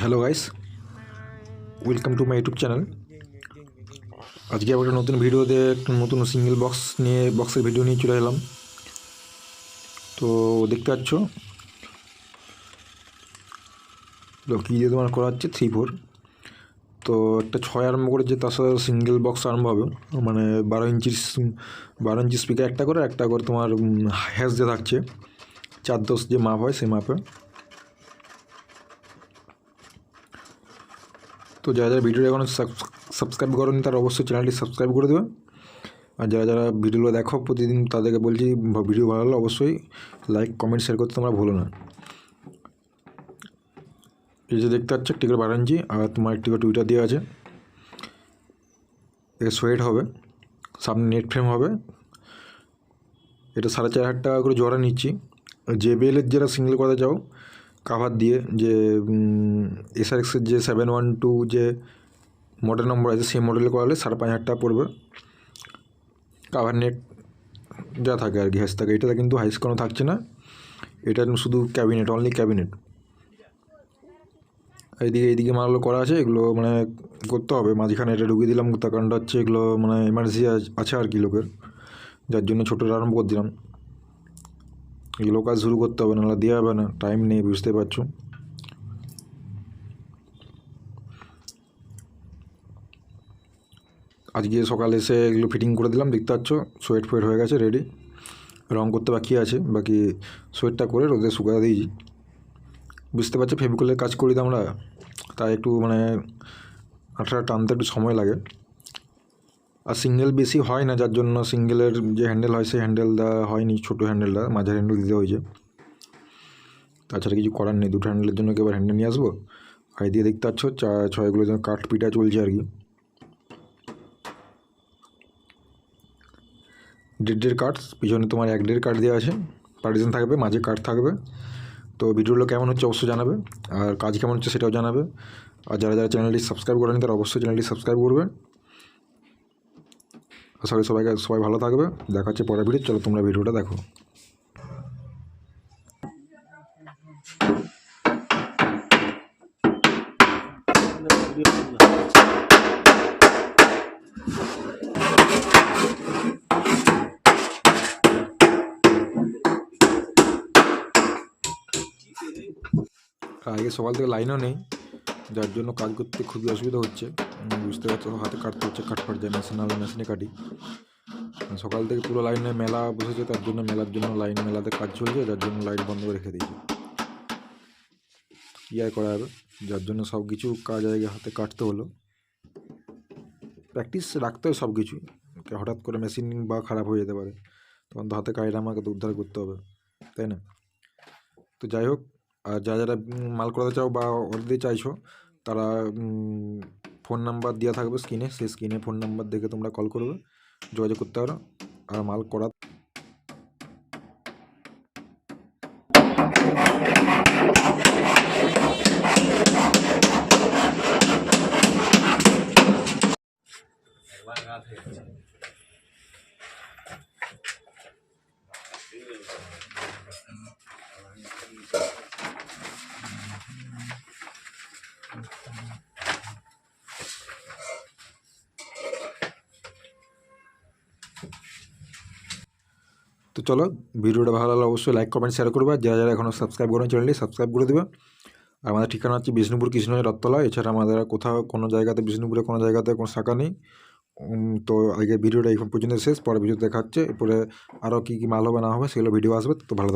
Hello guys welcome to my YouTube channel আজকে আবার একটা নতুন ভিডিওতে একটা নতুন সিঙ্গেল বক্স নিয়ে বক্সের ভিডিও নিয়ে চলে এলাম। তো দেখতে পাচ্ছ? তো কী দিয়ে তোমার করা হচ্ছে? থ্রি ফোর তো একটা ছয় আরম্ভ করেছে, তার সাথে সিঙ্গেল বক্স আরম্ভ হবে। মানে বারো ইঞ্চির বারো ইঞ্চি স্পিকার একটা করে একটা করে তোমার হ্যাশ দিয়ে থাকছে। চার দশ যে মাপ হয়, সেই মাপে। তো যারা যারা ভিডিওটা এখনও সাবস্ক্রাইব করেনি তারা অবশ্যই চ্যানেলটি সাবস্ক্রাইব করে দেবে। আর যারা যারা ভিডিওগুলো দেখো প্রতিদিন তাদেরকে বলছি ভিডিও ভালো লাগলে অবশ্যই লাইক কমেন্ট শেয়ার করতে তোমরা ভুলো না। এই যে দেখতে পাচ্ছ, একটি করে বারো আর তোমার একটি টুইটার দেওয়া আছে। এটা সোয়েট হবে, সামনে নেট ফ্রেম হবে। এটা সাড়ে চার হাজার টাকা করে জোড়া নিচ্ছি। জেবিএলের যারা সিঙ্গেল করতে চাও কাভার দিয়ে যে এসআরএক্সের যে সেভেন ওয়ান টু যে মডেল নম্বর আছে, সেই মডেলে করালে সাড়ে পাঁচ হাজার টাকা পড়বে। কাভার নেট যা থাকে আর কি, হ্যাশ থাকে। এটাতে কিন্তু হাইস কোনো থাকছে না। এটা শুধু ক্যাবিনেট অনলি ক্যাবিনেট এইদিকে এইদিকে মালগুলো করা আছে, এগুলো মানে করতে হবে। মাঝখানে এটা ঢুকিয়ে দিলাম, তার কারণটা হচ্ছে এগুলো মানে এমার্জেন্সি আছে আর কি লোকের। যার জন্য ছোটোটা আরম্ভ করে দিলাম। এগুলো কাজ শুরু করতে হবে, নাহলে দেওয়া হবে না। টাইম নেই, বুঝতে পারছ? আজকে সকালে এসে এগুলো ফিটিং করে দিলাম, দেখতে পাচ্ছ? সোয়েট ফোয়েট হয়ে গেছে রেডি রং করতে বাকি আছে, বাকি সোয়েটটা করে রোদে শুকাতে দিয়েছি বুঝতে পারছ? ফেভিকলের কাজ করি তো আমরা। তাই একটু মানে আঠাটা টানতে একটু সময় লাগে। আর সিঙ্গেল বেশি হয় না, যার জন্য সিঙ্গেলের যে হ্যান্ডেল হয়, সেই হ্যান্ডেলটা হয়নি, ছোটো হ্যান্ডেলটা মাঝারি হ্যান্ডেল দিতে হয়েছে। তাছাড়া কিছু করার নেই, দুটো হ্যান্ডেলের জন্য এবার হ্যান্ডেল নিয়ে আসব? আর দিয়ে দেখতে পাচ্ছ, চা, ছয়গুলো যেন কাঠ পিটা চলছে আর কি। দেড় দেড় কাঠ, পিছনে তোমার এক দেড় কাঠ দেওয়া আছে। পার্টিশন থাকবে, মাঝে কাঠ থাকবে। তো ভিডিওগুলো কেমন হচ্ছে অবশ্যই জানাবে, আর কাজ কেমন হচ্ছে সেটাও জানাবে। আর যারা যারা চ্যানেলটি সাবস্ক্রাইব করেনি, তারা অবশ্যই চ্যানেলটি সাবস্ক্রাইব করবে। আশা করি সবাইকে সবাই ভালো থাকবে। দেখা হচ্ছে পরের ভিডিও চলো তোমরা ভিডিওটা দেখো। আগে সকাল থেকে লাইনও নেই, যার জন্য কাজ করতে খুবই অসুবিধা হচ্ছে। বুঝতে পারছ, হাতে কাটতে হচ্ছে কাট ফাট যায় মেশিন আলো মেশিনে কাটি। সকাল থেকে পুরো লাইনে মেলা বসেছে, তার জন্য মেলার জন্য লাইন মেলাতে কাজ চলছে, যার জন্য লাইট বন্ধ করে রেখে দিয়েছে। কী আর করা যাবে? যার জন্য সব কিছু কাজ আগে হাতে কাটতে হলো। প্র্যাকটিস রাখতে হবে সব কিছু হঠাৎ করে মেশিন বা খারাপ হয়ে যেতে পারে, তখন তো হাতে কাজটা আমাকে তো উদ্ধার করতে হবে, তাই না? তো যাই হোক, আর যা যারা মাল করাতে চাও বা অর্ডার দিতে চাইছো, তারা ফোন নাম্বার দেওয়া থাকবে স্ক্রিনে সেই স্ক্রিনে ফোন নাম্বার দেখে তোমরা কল করবে যোগাযোগ করতে পারো আর মাল করা তো চলো, ভিডিওটা ভালো লাগলে অবশ্যই লাইক কমেন্ট শেয়ার করবে। যারা যারা এখনও সাবস্ক্রাইব করেন চ্যানেলটি সাবস্ক্রাইব করে দেবে। আর আমাদের ঠিকানা হচ্ছে বিষ্ণুপুর কৃষ্ণনগর রত্তলা এছাড়া আমাদের কোথাও কোনো জায়গাতে, বিষ্ণুপুরে কোনো জায়গাতে কোনো শাখা নেই। তো আগে ভিডিওটা এই পর্যন্ত শেষ। পরে ভিডিও দেখাচ্ছে এরপরে আরও কী কী মাল হবে, না হবে, সেগুলো ভিডিও আসবে। তো ভালো।